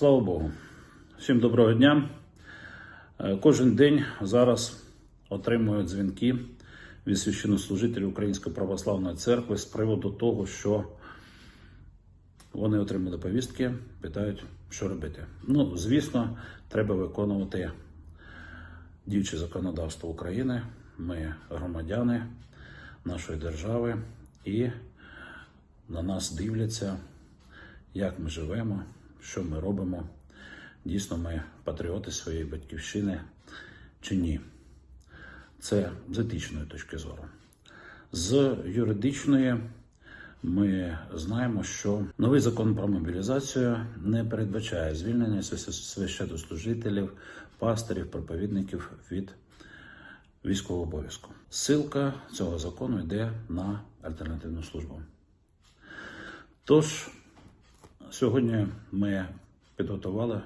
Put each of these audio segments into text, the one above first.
Слава Богу. Всім доброго дня. Е, Кожен день зараз отримують дзвінки від священнослужителів Української православної церкви з приводу того, що вони отримали повістки, питають, що робити. Ну, звісно, треба виконувати діюче законодавство України. Ми громадяни нашої держави і на нас дивляться, як ми живемо, що ми робимо. Дійсно, ми патріоти своєї батьківщини чи ні. Це з етичної точки зору. З юридичної ми знаємо, що новий закон про мобілізацію не передбачає звільнення свящ- священнослужителів, пастирів, проповідників від військового обов'язку. Силка цього закону йде на альтернативну службу. Тож, сьогодні ми підготували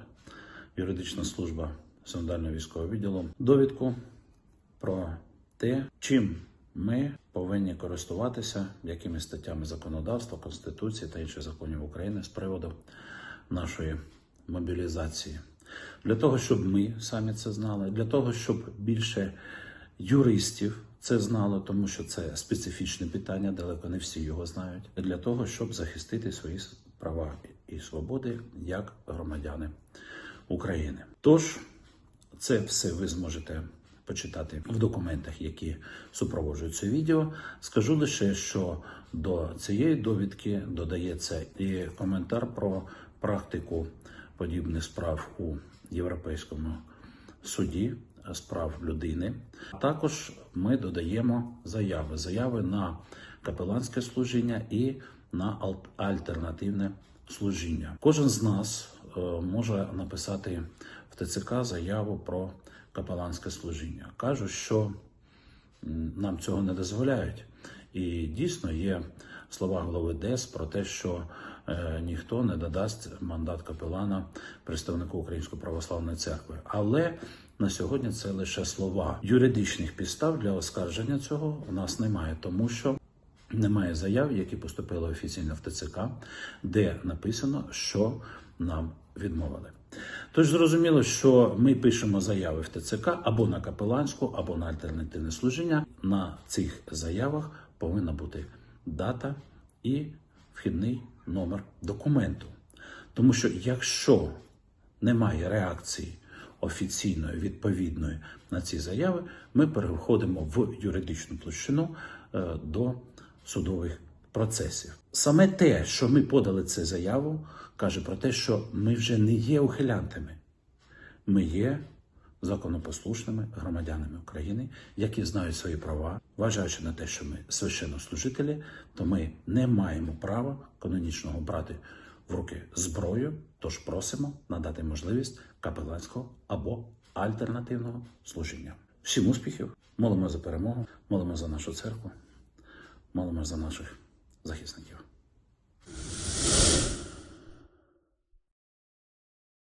юридична служба синодального військового відділу довідку про те, чим ми повинні користуватися, якими статтями законодавства, Конституції та інших законів України з приводу нашої мобілізації. Для того, щоб ми самі це знали, для того, щоб більше юристів це знало, тому що це специфічне питання, далеко не всі його знають, для того, щоб захистити свої права і свободи як громадяни України. Тож це все ви зможете почитати в документах, які супроводжують це відео. Скажу лише, що до цієї довідки додається і коментар про практику подібних справ у Європейському суді з прав людини. Також ми додаємо заяви, заяви на капеланське служіння і на ал- альтернативне служіння. Кожен з нас е, може написати в ТЦК заяву про капеланське служіння. Кажуть, що нам цього не дозволяють. І дійсно є слова голови ДЕС про те, що е, ніхто не додасть мандат капелана представнику Української православної церкви. Але на сьогодні це лише слова. Юридичних підстав для оскарження цього у нас немає, тому що немає заяв, які поступили офіційно в ТЦК, де написано, що нам відмовили. Тож зрозуміло, що ми пишемо заяви в ТЦК або на капеланську, або на альтернативне служіння. На цих заявах повинна бути дата і вхідний номер документу. Тому що якщо немає реакції офіційної, відповідної на ці заяви, ми переходимо в юридичну площину е, до судових процесів. Саме те, що ми подали цю заяву, каже про те, що ми вже не є ухилянтами, ми є законопослушними громадянами України, які знають свої права, вважаючи на те, що ми священнослужителі, то ми не маємо права канонічного брати в руки зброю. Тож просимо надати можливість капеланського або альтернативного служіння. Всім успіхів! Молимо за перемогу, молимо за нашу церкву, молимо за наших захисників.